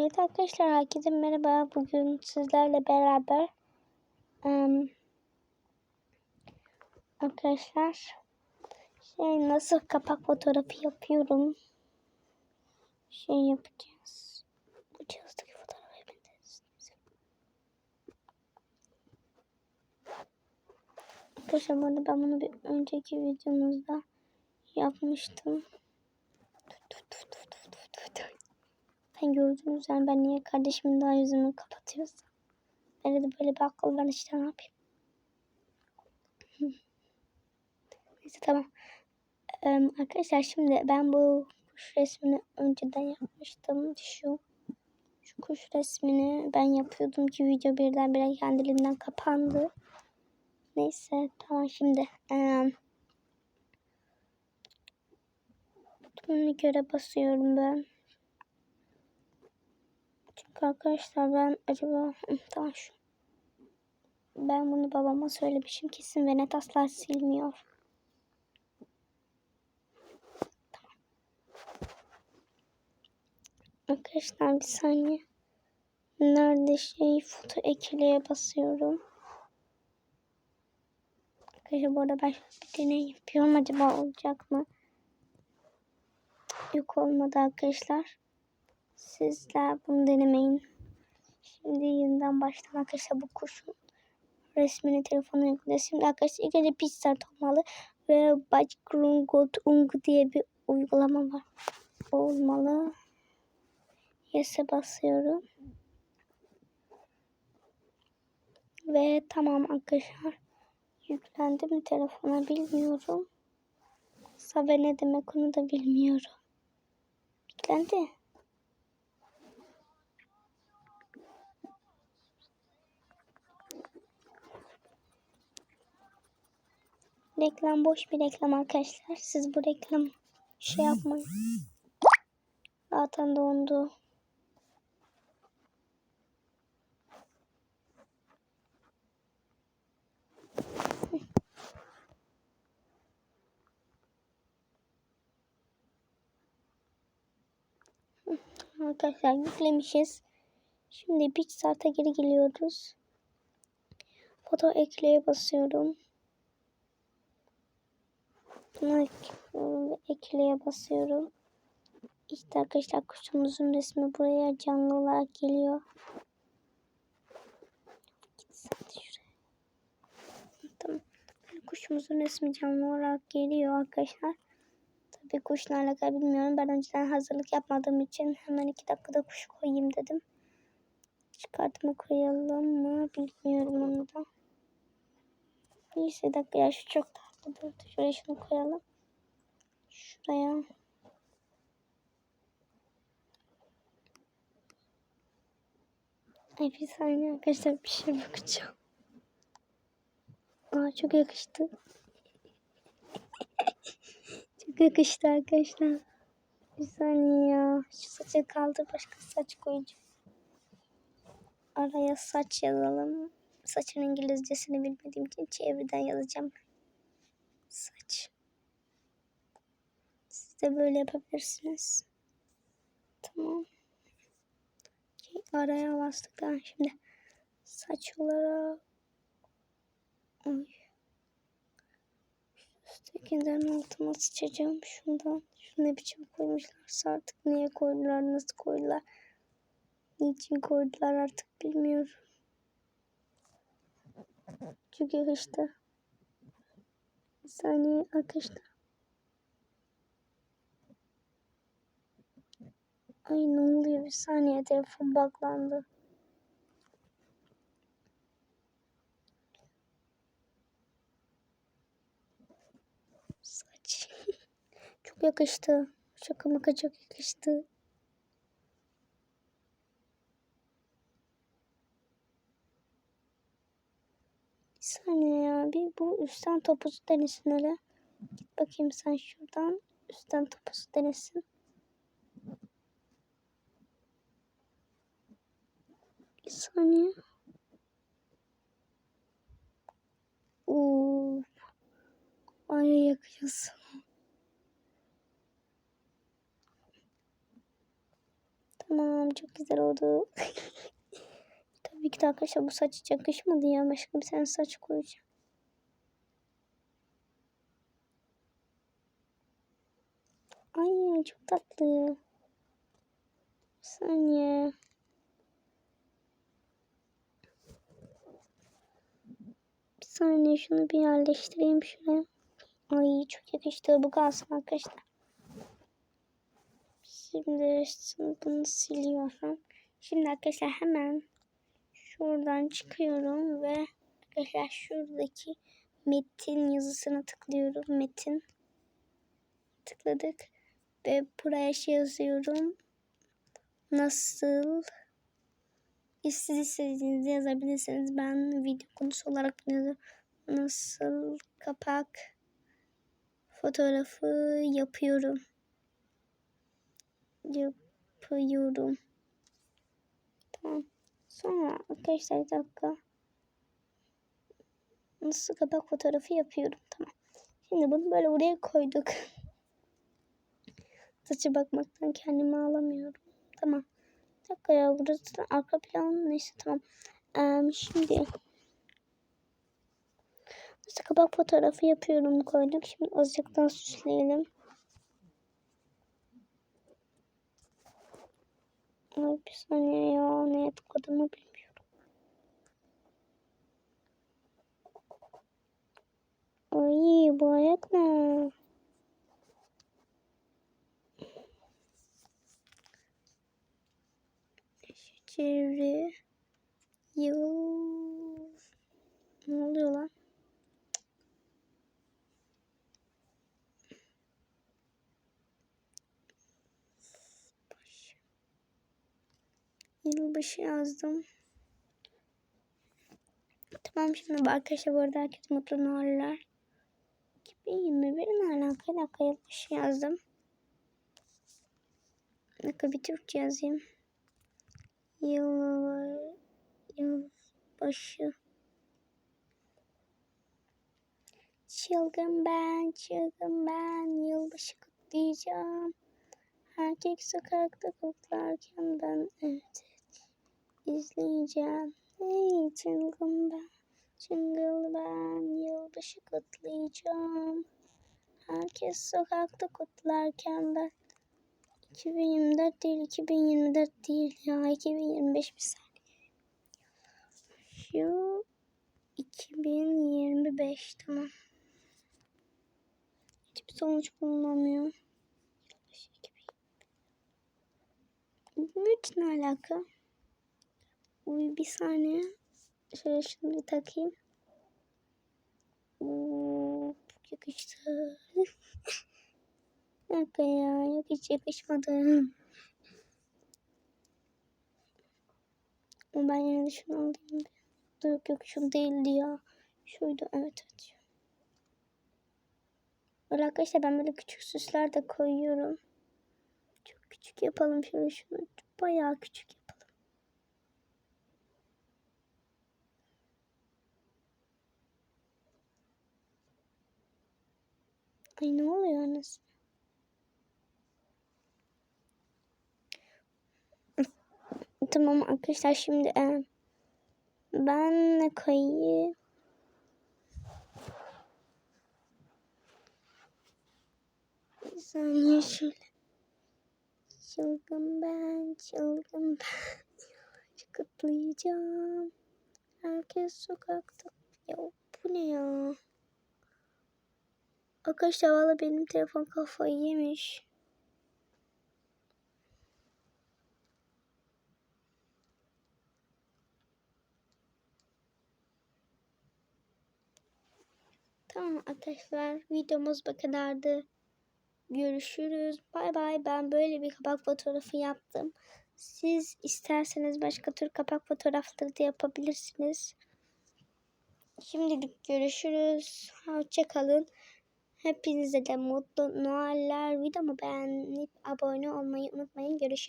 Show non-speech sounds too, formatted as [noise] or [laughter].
Evet arkadaşlar herkese merhaba. Bugün sizlerle beraber em, arkadaşlar şey nasıl kapak fotoğrafı yapıyorum. Şey yapacağız. Bu yapacağız. Arkadaşlar bu arada ben bunu bir önceki videomuzda yapmıştım. Ben gördüğünüz üzere ben niye kardeşimin daha yüzünü kapatıyorsam. Böyle de böyle bir akıl var işte ne yapayım. [laughs] Neyse tamam. Ee, arkadaşlar şimdi ben bu kuş resmini önceden yapmıştım. Şu şu kuş resmini ben yapıyordum ki video birdenbire kendiliğinden kapandı. Neyse tamam şimdi. Ee, Buna göre basıyorum ben. Arkadaşlar ben acaba tamam şu. Ben bunu babama söylemişim kesin ve net asla silmiyor. Tamam. Arkadaşlar bir saniye. Nerede şey foto ekleye basıyorum. Arkadaşlar bu arada ben bir deney yapıyorum. Acaba olacak mı? Yok olmadı arkadaşlar. Sizler bunu denemeyin. Şimdi yeniden baştan arkadaşlar bu kuşun resmini telefona yükleyeceğiz. Şimdi arkadaşlar ilk önce Pixart olmalı ve Backrungot Ung diye bir uygulama var. Olmalı. Yes'e basıyorum. Ve tamam arkadaşlar. Yüklendi mi telefona bilmiyorum. Sabe ne demek onu da bilmiyorum. Yüklendi. Reklam boş bir reklam arkadaşlar. Siz bu reklam şey yapmayın. Zaten dondu. Arkadaşlar yüklemişiz. Şimdi bir saate geri geliyoruz. Foto ekleye basıyorum. Buna ekleye basıyorum. İşte arkadaşlar kuşumuzun resmi buraya canlı olarak geliyor. Tamam. Kuşumuzun resmi canlı olarak geliyor arkadaşlar. Tabii kuşla alakalı bilmiyorum. Ben önceden hazırlık yapmadığım için hemen iki dakikada kuş koyayım dedim. Çıkartma koyalım mı bilmiyorum onu da. Neyse dakika ya şu çok durdu. Şuraya şunu koyalım. Şuraya. Ay bir saniye arkadaşlar bir şey bakacağım. Aa çok yakıştı. [laughs] çok yakıştı arkadaşlar. Bir saniye ya. Şu saçı kaldır başka saç koyacağım. Araya saç yazalım. Saçın İngilizcesini bilmediğim için çeviriden yazacağım. Saç. Siz de böyle yapabilirsiniz. Tamam. Okey, Araya bastıktan şimdi saç olarak Ay. Üsttekinden altıma sıçacağım şundan. Şunu ne biçim koymuşlarsa artık niye koydular, nasıl koydular, niçin koydular artık bilmiyorum. Çünkü yakıştı. Bir saniye arkadaşlar. Ay ne oluyor bir saniye telefon buglandı. Saç. [laughs] çok yakıştı. Şaka maka çok yakıştı. Saniye ya. Bir bu üstten topuzu denesin hele. Bakayım sen şuradan. Üstten topuzu denesin. Bir saniye. Oo. Baya yakıyorsun. Tamam çok güzel oldu. [laughs] Tabii ki de arkadaşlar bu saç hiç yakışmadı ya. Başka bir tane saç koyacağım. Ay çok tatlı. Bir saniye. Bir saniye şunu bir yerleştireyim şuraya. Ay çok yakıştı. Bu kalsın arkadaşlar. Şimdi bunu siliyorum. Şimdi arkadaşlar hemen şuradan çıkıyorum ve arkadaşlar şuradaki metin yazısına tıklıyorum. Metin tıkladık ve buraya şey yazıyorum. Nasıl siz istediğinizi yazabilirsiniz. Ben video konusu olarak yazıyorum. Nasıl kapak fotoğrafı yapıyorum. Yapıyorum. Tamam. Sonra arkadaşlar bir dakika. Nasıl kapak fotoğrafı yapıyorum. Tamam. Şimdi bunu böyle buraya koyduk. [laughs] Saça bakmaktan kendimi alamıyorum. Tamam. Bir dakika ya burası da arka plan neyse tamam. Ee, şimdi nasıl kapak fotoğrafı yapıyorum koyduk. Şimdi azıcıktan süsleyelim. Ay bir saniye ya neye tıkladığımı bilmiyorum. Ay bu ayak ne? Çevre yıl ne oluyor lan? Yılbaşı yazdım. Tamam şimdi arkadaşlar bu arada herkes mutlu Noeller. 2021 ne alaka? Bir dakika yılbaşı yazdım. Bir dakika bir Türkçe yazayım. Yıl, yılbaşı. Çılgın ben, çılgın ben, yılbaşı kutlayacağım. Erkek sokakta kutlarken ben evet, izleyeceğim. Hey çılgın ben, çılgın ben, yılbaşı kutlayacağım. Herkes sokakta kutlarken ben 2024 değil, 2024 değil ya, 2025 bir saniye. Şu 2025 tamam. Hiçbir sonuç bulunamıyor. Üç ne alaka? Uy bir saniye. Şöyle şunu takayım. Oo, yakıştı. [laughs] dakika ya. Yok hiç yakışmadı. Ama ben yine de şunu alayım. Bir. Yok yok şu değildi ya. Şuydu evet evet. Böyle arkadaşlar ben böyle küçük süsler de koyuyorum. Çok küçük yapalım şöyle şunu. Bayağı küçük Ay ne oluyor anasını? tamam arkadaşlar şimdi e, ben ne koyayım? Bir saniye şöyle. Çılgın ben, çılgın ben. Kutlayacağım. Herkes sokakta. Ya bu ne ya? Arkadaşlar valla benim telefon kafayı yemiş. Tamam arkadaşlar videomuz bu kadardı. Görüşürüz. Bay bay. Ben böyle bir kapak fotoğrafı yaptım. Siz isterseniz başka tür kapak fotoğrafları da yapabilirsiniz. Şimdilik görüşürüz. Hoşçakalın. Hepinize de mutlu Noeller. Videomu beğenip abone olmayı unutmayın. Görüşürüz.